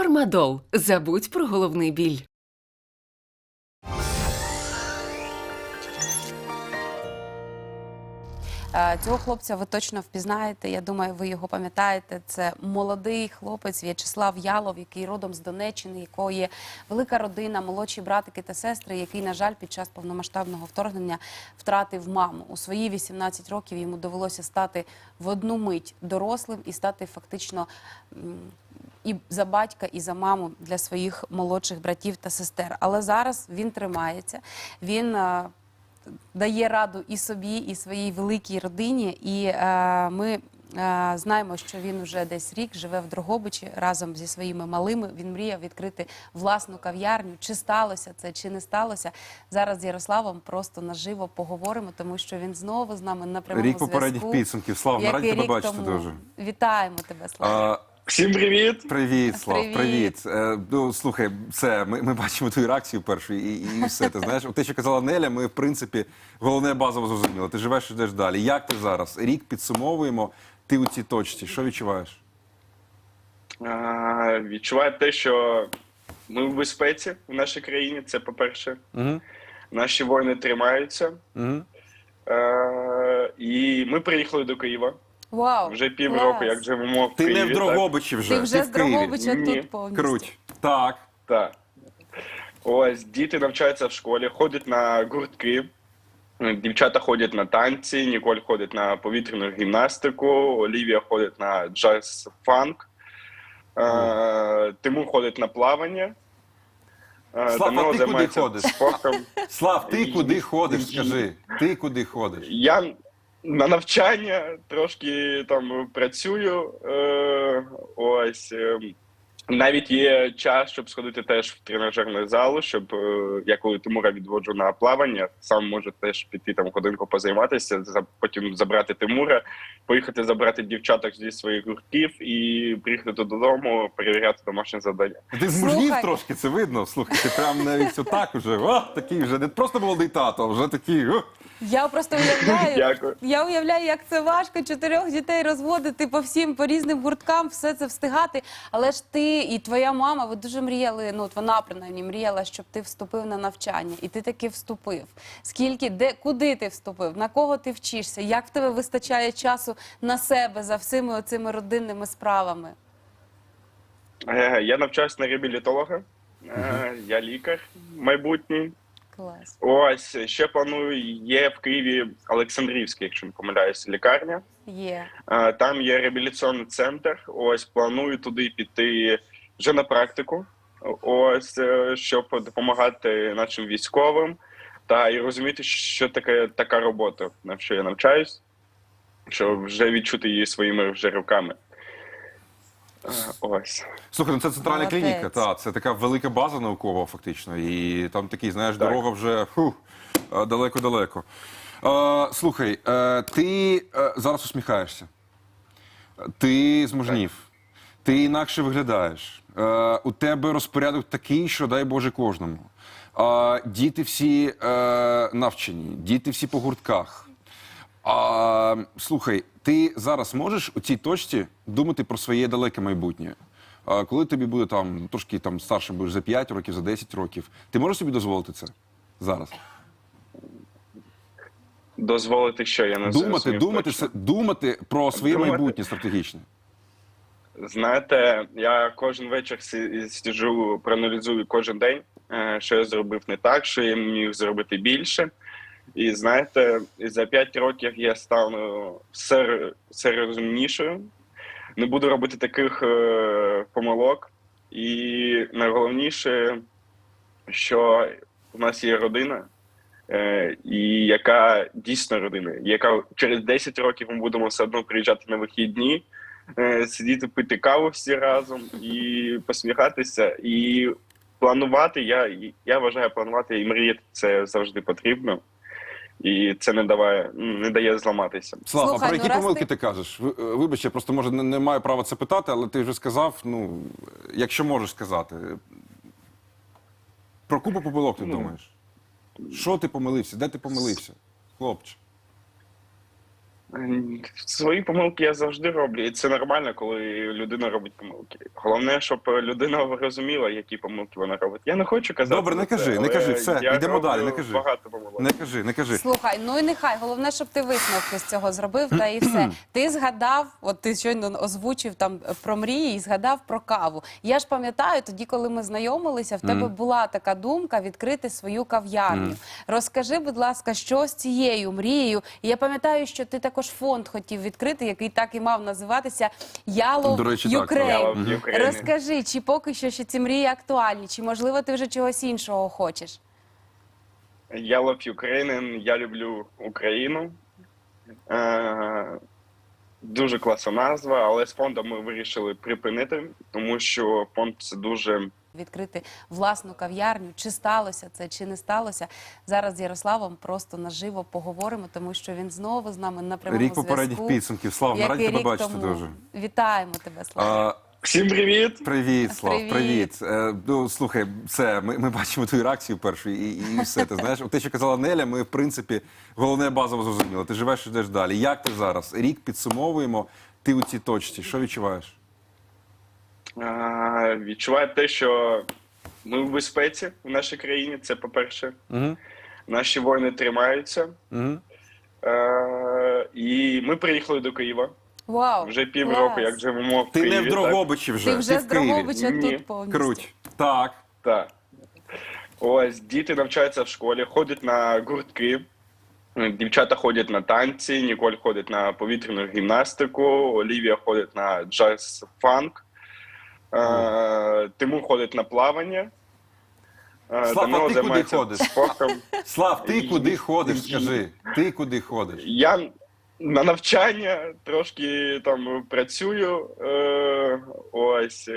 Фармадол. Забудь про головний біль. Е, Цього хлопця ви точно впізнаєте. Я думаю, ви його пам'ятаєте. Це молодий хлопець В'ячеслав Ялов, який родом з Донеччини, якого є велика родина, молодші братики та сестри, який, на жаль, під час повномасштабного вторгнення втратив маму. У свої 18 років йому довелося стати в одну мить дорослим і стати фактично. І за батька, і за маму для своїх молодших братів та сестер. Але зараз він тримається. Він е, дає раду і собі, і своїй великій родині. І е, ми е, знаємо, що він вже десь рік живе в Дрогобичі разом зі своїми малими. Він мріяв відкрити власну кав'ярню. Чи сталося це, чи не сталося? Зараз з Ярославом просто наживо поговоримо, тому що він знову з нами на прямому Рік попередніх підсумків. Слав, Як раді тебе бачити дуже. Вітаємо тебе, Слава. Всім привіт! Привіт, Слав, Привіт. привіт. Е, ну, слухай, все, ми, ми бачимо твою реакцію першу і, і все. Ти знаєш, те, що казала Неля, ми в принципі головне базово зрозуміли. Ти живеш і йдеш далі. Як ти зараз? Рік підсумовуємо. Ти у цій точці. Що відчуваєш? А, відчуваю те, що ми в безпеці в нашій країні. Це по-перше. Угу. Наші воїни тримаються. Угу. А, і ми приїхали до Києва. Вау! Вже півроку, клас. як живемо в Ти Києві. не в Дрогобичі вже. Ти вже в з Києві. Дрогобича Ні. тут повністю. Круть. Так. Так. Ось діти навчаються в школі, ходять на гуртки. Дівчата ходять на танці, Ніколь ходить на повітряну гімнастику, Олівія ходить на джаз-фанк, е, Тимур ходить на плавання. е, Слав, а ти куди займається ходиш? спортом. Слав, ти І- куди ходиш? Скажи. Ти куди ходиш? Я на навчання трошки там працюю. Е, ось. Навіть є час, щоб сходити теж в тренажерний зал, щоб е, я коли Тимура відводжу на плавання, сам можу теж піти там годинку позайматися, за- потім забрати Тимура, поїхати забрати дівчаток зі своїх гуртків і приїхати додому, перевіряти домашнє завдання. Ти змужнів трошки, це видно. Слухай, ти прям навіть отак уже. О, такий вже не просто молодий тато, вже такий. О. Я просто уявляю, Дякую. я уявляю, як це важко чотирьох дітей розводити по всім по різним гурткам, все це встигати. Але ж ти і твоя мама, ви дуже мріяли. Ну от вона принаймні мріяла, щоб ти вступив на навчання, і ти таки вступив. Скільки, де, куди ти вступив? На кого ти вчишся? Як в тебе вистачає часу на себе за всіми оцими родинними справами? Е, Я навчаюся на реабілітолога, е, я лікар майбутній. Клас. Ось ще планую. Є в Києві Олександрівська, якщо не помиляюся, лікарня. Є. Е, Там є реабілітаційний центр. Ось планую туди піти вже на практику. Ось е, щоб допомагати нашим військовим та і розуміти, що таке така робота, на що я навчаюсь, щоб вже відчути її своїми вже руками. Е, Ось. Слухай, ну це центральна Молодець. клініка, та це така велика база наукова, фактично. І там такий, знаєш, Так. дорога вже е, далеко-далеко. Е, слухай, е, ти е, зараз усміхаєшся. Ти змужнів, ти інакше виглядаєш. Е, у тебе розпорядок такий, що дай Боже кожному. Е, діти всі е, навчені, діти всі по гуртках. А, слухай, ти зараз можеш у цій точці думати про своє далеке майбутнє? А, коли тобі буде там трошки там старшим будеш за 5 років, за 10 років, ти можеш собі дозволити це зараз? Дозволити, що я не думати, зрозумів думати, точно. думати про своє Думати. майбутнє стратегічне. Знаєте, я кожен вечір сиджу, проаналізую кожен день, е, що я зробив не так, що я міг зробити більше. І знаєте, за 5 років я стану все, все розумнішою, не буду робити таких е, помилок. І найголовніше, що у нас є родина, е, і яка дійсно родина, яка через 10 років ми будемо все одно приїжджати на вихідні сидіти пити каву всі разом і посміхатися. І планувати. Я, я вважаю, планувати і мріяти це завжди потрібно. І це не дає, не дає зламатися. Слава, Слухай, а про ну, які раз помилки ти- ти кажеш? Е, Вибач, я просто може не, не маю права це питати, але ти вже сказав, ну, якщо можеш сказати. Про купу помилок ти Ну. думаєш? Що ти помилився? Де ти помилився? Хлопче. Свої помилки я завжди роблю, і це нормально, коли людина робить помилки. Головне, щоб людина розуміла, які помилки вона робить. Я не хочу казати. Добре, не за це, кажи, не кажи, все, я йдемо далі, не кажи. Багато помилок. Не кажи, не кажи. Слухай, ну і нехай головне, щоб ти висновки з цього зробив, та і все. Ти згадав, от ти щойно озвучив там про мрії і згадав про каву. Я ж пам'ятаю, тоді, коли ми знайомилися, в тебе була така думка відкрити свою кав'ярню. Розкажи, будь ласка, що з цією мрією? І я пам'ятаю, що ти також фонд хотів відкрити, який так і мав називатися Ялов Ukraine. Розкажи, чи поки що ще ці мрії актуальні, чи можливо ти вже чогось іншого хочеш? Я love Ukraine, я люблю Україну. Е, дуже класна назва, але з фондом ми вирішили припинити, тому що фонд це дуже відкрити власну кав'ярню. Чи сталося це, чи не сталося? Зараз з Ярославом просто наживо поговоримо, тому що він знову з нами на прямому Рік попередніх підсумків. Слав, Який раді тебе бачити тому. дуже. Вітаємо тебе, Слава. Всім привіт! Привіт, Слав, Привіт. привіт. Е, ну, слухай, все, ми, ми бачимо твою реакцію першу, і, і все. Ти знаєш, те, що казала Неля, ми в принципі головне базово зрозуміли. Ти живеш, йдеш далі. Як ти зараз? Рік підсумовуємо. Ти у цій точці. Що відчуваєш? Відчуваю те, що ми в безпеці в нашій країні. Це по-перше. Угу. Наші воїни тримаються. Угу. Е, і ми приїхали до Києва. Вау, Вже півроку, як живемо в Ти Києві. не в? Дрогобичі вже. Ти вже в з Києві. Дрогобича Ні. тут повністю. Круть. Так. Так. Ось діти навчаються в школі, ходять на гуртки. Дівчата ходять на танці, Ніколь ходить на повітряну гімнастику, Олівія ходить на джаз-фанк, Тимур ходить на плавання. е, Слав, а ти куди ходиш? спортом. Слав, ти куди ходиш? Скажи. Ти куди ходиш? Я на навчання трошки там працюю. Е, ось.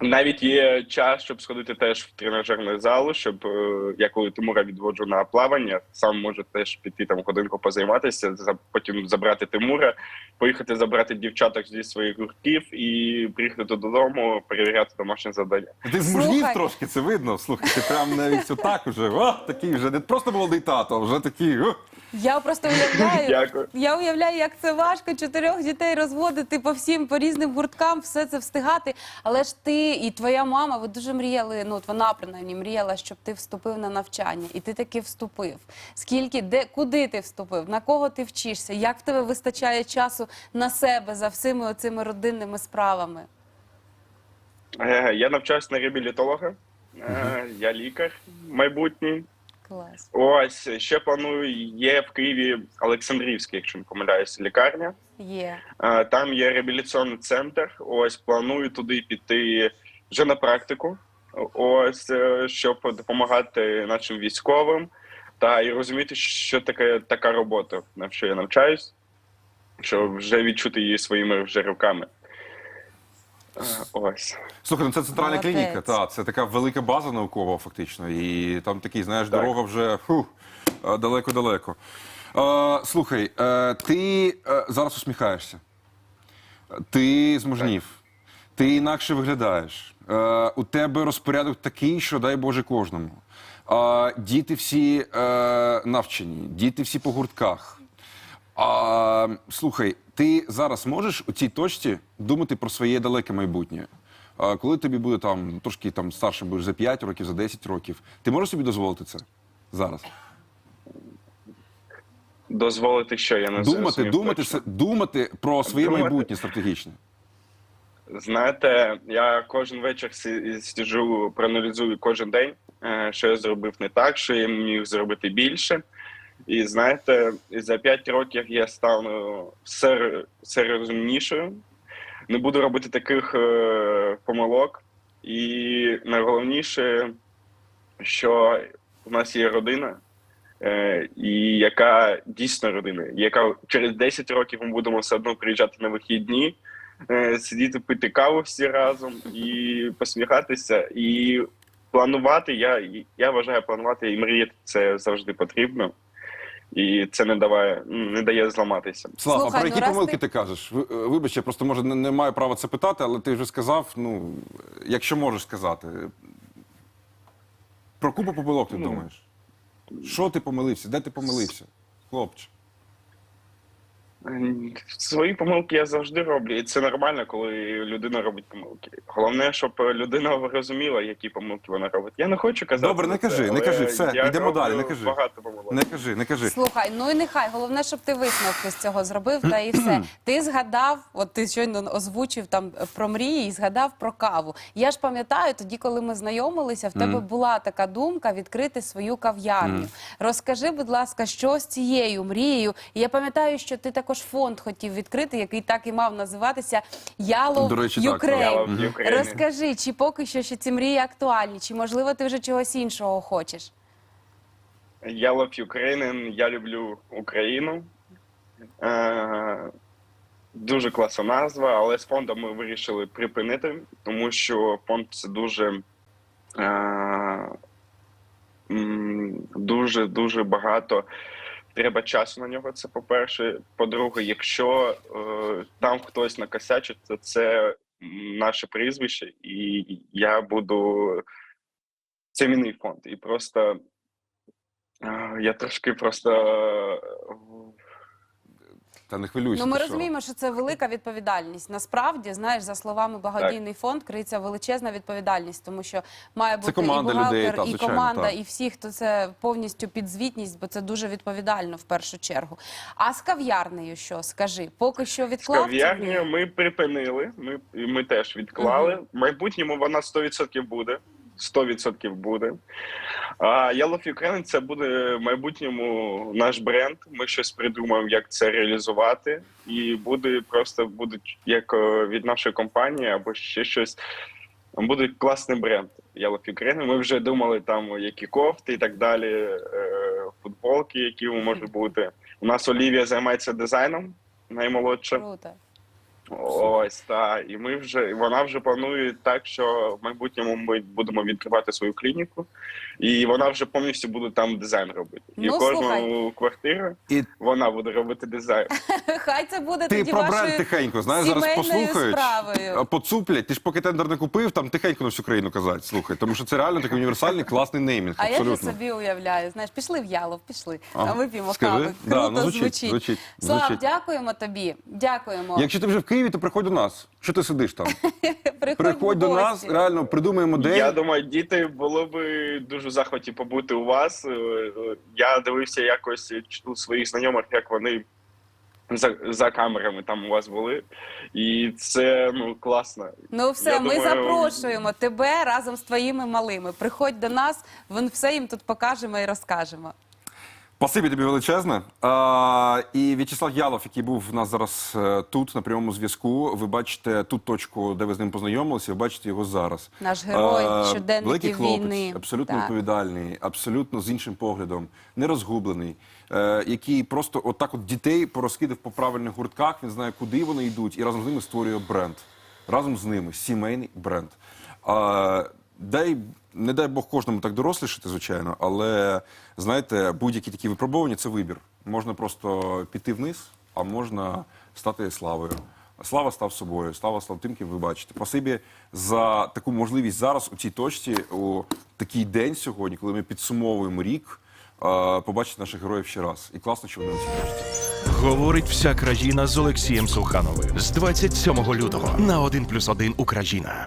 Навіть є час, щоб сходити теж в тренажерну залу, щоб е, я коли Тимура відводжу на плавання, сам може теж піти там годинку позайматися, за- потім забрати Тимура, поїхати забрати дівчаток зі своїх гуртків і приїхати додому, перевіряти домашнє завдання. Ти змужнів трошки, це видно. Слухай, ти прям навіть отак уже. О, такий вже не просто молодий тато, а вже такий. О. Я просто уявляю, Дякую. я уявляю, як це важко чотирьох дітей розводити по всім по різним гурткам, все це встигати. Але ж ти і твоя мама, ви дуже мріяли. Ну от вона принаймні мріяла, щоб ти вступив на навчання, і ти таки вступив. Скільки, де, куди ти вступив? На кого ти вчишся? Як в тебе вистачає часу на себе за всіми оцими родинними справами? Е, Я навчаюся на реабілітолога, е, я лікар майбутній. Клас. Ось ще планую. Є в Києві Олександрівська, якщо не помиляюся, лікарня. Є. Там є реабілітаційний центр. Ось планую туди піти вже на практику. Ось е, щоб допомагати нашим військовим та і розуміти, що таке така робота, на що я навчаюсь, щоб вже відчути її своїми вже руками. Ось. Слухай, ну це центральна Молодець. клініка, та це така велика база наукова, фактично. І там такий, знаєш, Так. дорога вже фу, далеко-далеко. Е, слухай, е, ти е, зараз усміхаєшся. Ти змужнів. Ти інакше виглядаєш. Е, у тебе розпорядок такий, що дай Боже кожному. Е, діти всі е, навчені, діти всі по гуртках. А, слухай, ти зараз можеш у цій точці думати про своє далеке майбутнє? А, коли тобі буде там трошки там старшим будеш за 5 років, за 10 років, ти можеш собі дозволити це зараз? Дозволити, що я не Думати, думати, точно. думати про своє Думати. майбутнє стратегічне. Знаєте, я кожен вечір сі- сиджу, проаналізую кожен день, е, що я зробив не так, що я міг зробити більше. І знаєте, за 5 років я стану все, все розумнішою, не буду робити таких е, помилок. І найголовніше, що у нас є родина, е, і яка дійсно родина, яка через 10 років ми будемо все одно приїжджати на вихідні е, сидіти пити каву всі разом і посміхатися, і планувати. Я, я вважаю, планувати і мріяти це завжди потрібно. І це не даває, не дає зламатися. Слава, Слухай, а про ну які раз помилки ти- ти... кажеш? Е, Вибач, я просто може не, не маю права це питати, але ти вже сказав, ну, якщо можеш сказати. Про купу помилок ти Ну. думаєш? Що ти помилився? Де ти помилився? Хлопче. Свої помилки я завжди роблю, і це нормально, коли людина робить помилки. Головне, щоб людина розуміла, які помилки вона робить. Я не хочу казати. Добре, не за це, кажи, не кажи, все, я йдемо далі, не кажи. Багато помилок. Не кажи, не кажи. Слухай, ну і нехай головне, щоб ти висновки з цього зробив, та і все. Ти згадав, от ти щойно озвучив там про мрії і згадав про каву. Я ж пам'ятаю, тоді, коли ми знайомилися, в тебе була така думка відкрити свою кав'ярню. Розкажи, будь ласка, що з цією мрією? І я пам'ятаю, що ти також фонд хотів відкрити, який так і мав називатися Ялов До речі, так, Ukraine. Ялов Ukraine. Розкажи, чи поки що ще ці мрії актуальні, чи можливо ти вже чогось іншого хочеш? Я love Ukraine, я люблю Україну. Е, дуже класна назва, але з фондом ми вирішили припинити, тому що фонд це дуже. Е, м, дуже дуже багато. Треба часу на нього. Це по-перше. По-друге, якщо е, там хтось накосячить, то це наше прізвище, і я буду. Це мій фонд. І просто е, Я трошки просто е, Та не хвилюйся. Ну, ми ти що. розуміємо, що це велика відповідальність. Насправді, знаєш, за словами благодійний фонд, криється величезна відповідальність, тому що має бути команда і бухгалтер, людей, та, і звичайно, команда, та. і всі, хто це повністю підзвітність, бо це дуже відповідально в першу чергу. А з кав'ярнею що скажи? Поки що відклав мрію? ми припинили. Ми, ми теж відклали. В майбутньому вона 100% буде. 100% буде. А Yellow Ukraine це буде в майбутньому наш бренд. Ми щось придумаємо, як це реалізувати, і буде просто буде як е, від нашої компанії або ще щось. Буде класний бренд Yellow Ukraine. Ми вже думали там, які кофти і так далі, е, футболки, які можуть бути. У нас Олівія займається дизайном, наймолодша. Круто. Ось так. І ми вже вона вже планує так, що в майбутньому ми будемо відкривати свою клініку, і вона вже повністю буде там дизайн робити. І Ну, в кожну слухай. квартиру І вона буде робити дизайн. Хай це буде ти тоді про бренд вашою тихенько, знаєш, зараз сімейною послухають, справою. а, поцуплять. Ти ж поки тендер не купив, там тихенько на всю країну казати. Слухай, тому що це реально такий універсальний класний неймінг. А я ж абсолютно. собі уявляю, знаєш, пішли в Ялов, пішли, Ага. а вип'ємо Скажи. кави. Да, Круто ну, звучить, звучить. звучить, Слав, звучить. дякуємо тобі. Дякуємо. Якщо ти вже в Києві, то приходь до нас. Що ти сидиш там? Приходь, Приходь до нас, реально придумаємо день. Я думаю, діти було би дуже в захваті побути у вас. Е, е, Я дивився якось у своїх знайомих, як вони. За, за камерами там у вас були, і це ну класно. Ну все, Я ми думаю, запрошуємо тебе разом з твоїми малими. Приходь до нас, все їм тут покажемо і розкажемо. Спасибі тобі величезне. А, і В'ячеслав Ялов, який був в нас зараз е, тут на прямому зв'язку. Ви бачите ту точку, де ви з ним познайомилися. Ви бачите його зараз. Наш герой щоденників великий хлопець, війни. абсолютно Так. відповідальний, абсолютно з іншим поглядом, не розгублений, е, який просто отак от дітей порозкидав по правильних гуртках. Він знає, куди вони йдуть, і разом з ними створює бренд. Разом з ними сімейний бренд. А, дай не дай Бог кожному так дорослішати, звичайно, але знаєте, будь-які такі випробування це вибір. Можна просто піти вниз, а можна стати славою. Слава став собою, слава став тим, ким ви бачите. Спасибі за таку можливість зараз у цій точці, у такий день сьогодні, коли ми підсумовуємо рік, побачити наших героїв ще раз. І класно, що вони на цій точці. Говорить вся країна з Олексієм Сухановим з 27 лютого на 1+,1 Україна.